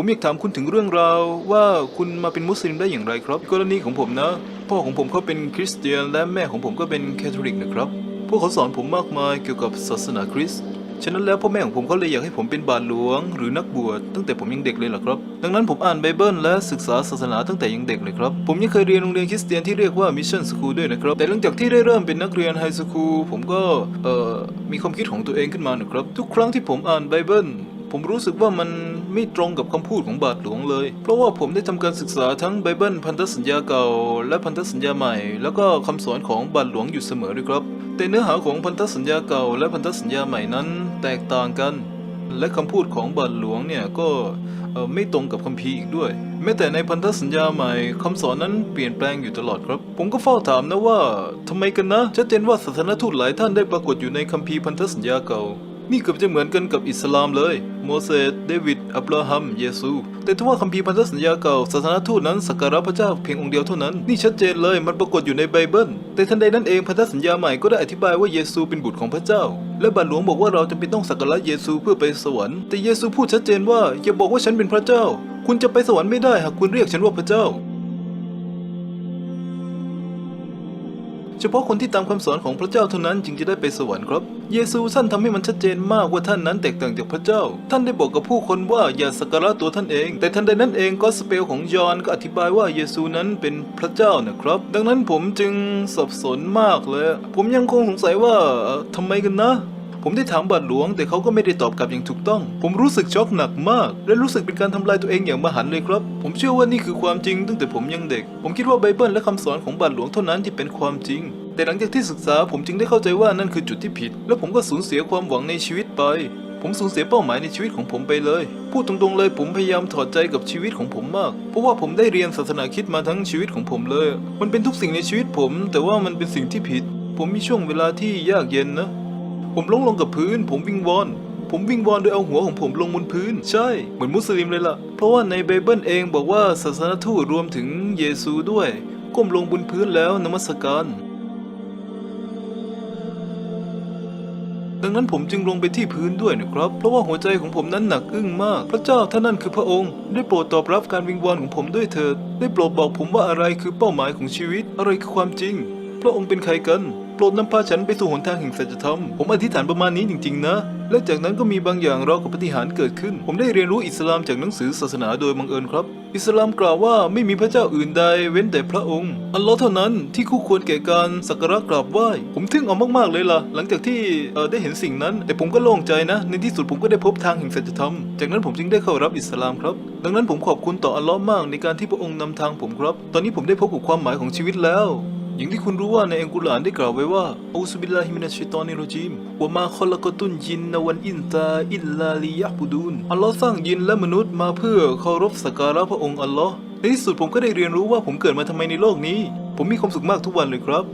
ผมอยากถามคุณถึงเรื่องราวว่าคุณมาเป็นมุสลิมได้อย่างไรครับกรณีของผมนะ พ่อของผมเขาเป็นคริสเตียนและแม่ของผมก็เป็นแคทอลิกนะครับ พวกเขาสอนผมมากมายเกี่ยวกับศาสนาคริสต์ฉะนั้นแล้วพ่อแม่ของผมเขาเลยอยากให้ผมเป็นบาทหลวง หรือนักบวชตั้งแต่ผมยังเด็กเลยล่ะครับ ดังนั้นผมอ่านไบเบิลและศึกษาศาสนาตั้งแต่ยังเด็กเลยครับ ผมยังเคยเรียนโรงเรียนคริสเตียนที่เรียกว่ามิชชั่นสคูลด้วยนะครับ แต่หลังจากที่ได้เริ่มเป็นนักเรียนไฮสคูลผมก็เอ่อมีความคิดของตัวเองขึ้นมานะครับ ทุกครั้งที่ผมอ่านไบเบิล ผมรู้สึกว่ามันไม่ตรงกับคำพูดของบาทหลวงเลย เพราะว่าผมได้ทำการศึกษาทั้งไบเบิลพันธสัญญาเก่า และพันธสัญญาใหม่ แล้วก็คำสอนของบาทหลวงอยู่เสมอด้วยครับ แต่เนื้อหาของพันธสัญญาเก่า และพันธสัญญาใหม่นั้น แตกต่างกัน และคำพูดของบาทหลวงเนี่ยก็ไม่ตรงกับคัมภีร์อีกด้วย แม้แต่ในพันธสัญญาใหม่คำสอนนั้นเปลี่ยนแปลงอยู่ตลอดครับ ผมก็เฝ้าถามนะว่าทำไมกันนะชัดเจนว่าศาสนทูตหลายท่านได้ปรากฏอยู่ในคัมภีร์พันธสัญญาเก่า นี่เกือบจะเหมือนกันกับอิสลามเลย โมเสส เดวิด อับราฮัม เยซู แต่ทว่าคัมภีร์พันธสัญญาเก่าศาสนาทูตนั้นสักการะพระเจ้าเพียงองค์เดียวเท่านั้น นี่ชัดเจนเลยมันปรากฏอยู่ในไบเบิล แต่ทันใดนั้นเองพันธสัญญาใหม่ก็ได้อธิบายว่าเยซูเป็นบุตรของพระเจ้า และบาทหลวงบอกว่าเราจำเป็นต้องสักการะเยซูเพื่อไปสวรรค์แต่เยซูพูดชัดเจนว่าอย่าบอกว่าฉันเป็นพระเจ้า คุณจะไปสวรรค์ไม่ได้หากคุณเรียกฉันว่าพระเจ้า เฉพาะคนที่ตามคำสอนของพระเจ้าเท่านั้นจึงจะได้ไปสวรรค์ครับ เยซูท่านทำให้มันชัดเจนมากว่าท่านนั้นแตกต่างจากพระเจ้า ท่านได้บอกกับผู้คนว่าอย่าสักการะตัวท่านเอง แต่ทันใดนั้นเองก็สเปลของยอห์นก็อธิบายว่าเยซูนั้นเป็นพระเจ้านะครับ ดังนั้นผมจึงสับสนมากเลย ผมยังคงสงสัยว่าเอ่อทำไมกันนะ ผมได้ถามบาทหลวง แต่เขาก็ไม่ได้ตอบกลับอย่างถูกต้อง ผมรู้สึกช็อกหนักมาก และรู้สึกเป็นการทำลายตัวเองอย่างมหันเลยครับ ผมเชื่อว่านี่คือความจริงตั้งแต่ผมยังเด็ก ผมคิดว่าไบเบิลและคำสอนของบาทหลวงเท่านั้นที่เป็นความจริงแต่หลังจากที่ศึกษาผมจึงได้เข้าใจว่านั่นคือจุดที่ผิด และผมก็สูญเสียความหวังในชีวิตไป ผมสูญเสียเป้าหมายในชีวิตของผมไปเลย พูดตรงๆเลยผมพยายามถอดใจกับชีวิตของผมมาก เพราะว่าผมได้เรียนศาสนาคิดมาทั้งชีวิตของผมเลย มันเป็นทุกสิ่งในชีวิตผม แต่ว่ามันเป็นสิ่งที่ผิด ผมมีช่วงเวลาที่ยากเย็นนะ ผมล้มลงกับพื้น ผมวิงวอน ผมวิงวอนโดยเอาหัวของผมลงบนพื้น ใช่ เหมือนมุสลิมเลยล่ะ เพราะว่าในไบเบิลเองบอกว่าศาสนทูตรวมถึงเยซูด้วย ก้มลงบนพื้นแล้วนมัสการ ดังนั้นผมจึงลงไปที่พื้นด้วยนะครับ เพราะว่าหัวใจของผมนั้นหนักอึ้งมาก พระเจ้าท่านนั่นคือพระองค์ ได้โปรดตอบรับการวิงวอนของผมด้วยเถิด ได้โปรดบอกผมว่าอะไรคือเป้าหมายของชีวิต อะไรคือความจริง พระองค์เป็นใครกัน โปรดนำพาฉันไปสู่หนทางแห่งสัจธรรม ผมอธิษฐานประมาณนี้จริง ๆ นะ และจากนั้นก็มีบางอย่างราวกับปฏิหารเกิดขึ้น ผมได้เรียนรู้อิสลามจากหนังสือศาสนาโดยบังเอิญครับ อิสลามกล่าวว่าไม่มีพระเจ้าอื่นใดเว้นแต่พระองค์ อัลลอฮ์เท่านั้นที่คู่ควรแก่การสักการะกราบไหว้ ผมทึ่งเอามากๆเลยล่ะ หลังจากที่เอ่อได้เห็นสิ่งนั้น แต่ผมก็โล่งใจนะ ในที่สุดผมก็ได้พบทางแห่งสัจธรรม จากนั้นผมจึงได้เข้ารับอิสลามครับ ดังนั้นผมขอบคุณต่ออัลลอฮ์มากในการที่พระองค์นำทางผมครับ ตอนนี้ผมได้พบกับความหมายของชีวิตแล้ว อย่างที่คุณรู้ว่าในอังกุรอานได้กล่าวไว้ว่าอูซุบิลลาฮิมินัชชัยตอนิโรจีมวะมาคอละกตุนยินนวันอินตาอิลลาลียะบุดูนอัลลอฮ์สร้างยินและมนุษย์มาเพื่อเคารพสักการะพระองค์อัลลอฮ์ในที่สุดผมก็ได้เรียนรู้ว่าผมเกิดมาทำไมในโลกนี้ ผมมีความสุขมากทุกวันเลยครับ